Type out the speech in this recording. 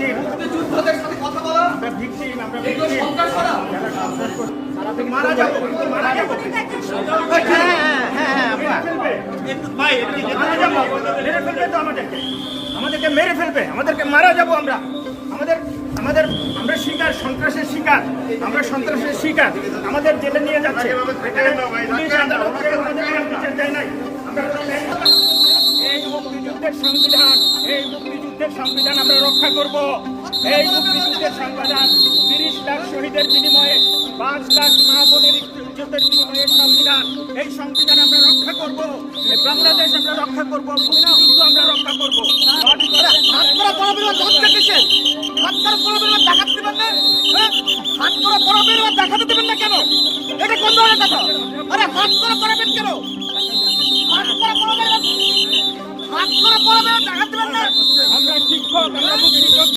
Victim যুদ্ধদের সাথে কথা বলা। আমরা ভিকটিম আমরা এগুলো সন্ত্রাস করা। যারা সন্ত্রাস করছে, তারা তো মারা যাব মারা যাব হ্যাঁ হ্যাঁ হ্যাঁ মেরে ফেলবে মারা যাব মেরে ফেলবে তো আমাদেরকে। আমাদেরকে মেরে ফেলবে। আমাদেরকে মারা যাব আমরা। আমাদের আমাদের আমরা শিকার সন্ত্রাসের শিকার। আমরা সন্ত্রাসের শিকার। আমাদের জেলে নিয়ে যাচ্ছে এখানে পুলিশ আদালত থেকে আমাদেরকে বিচার দেয় নাই আমরা কোনো দেয় না। এই মুক্তিযুদ্ধের সংবিধান, এই মুক্তিযুদ্ধের সংবিধান আমরা রক্ষা করব। এই মুক্তিযুদ্ধের সংবিধান তিরিশ লাখ শহীদের বিনিময়ে, পাঁচ লাখ মা বোনের ইজ্জতের বিনিময়ে সংবিধান, এই সংবিধান আমরা রক্ষা করব। বাংলাদেশ আমরা রক্ষা করব, মুক্তিযুদ্ধ আমরা রক্ষা করব। হাত করা পরবের হচ্ছে কিসের হাত করা দেখাতে দিবেন না? হ্যাঁ? হাত দেখাতে দিবেন না কেন? এটা কোন ধরনের কথা? আরে হাত করা পরবেন কেন? আমরা শিক্ষক আমরা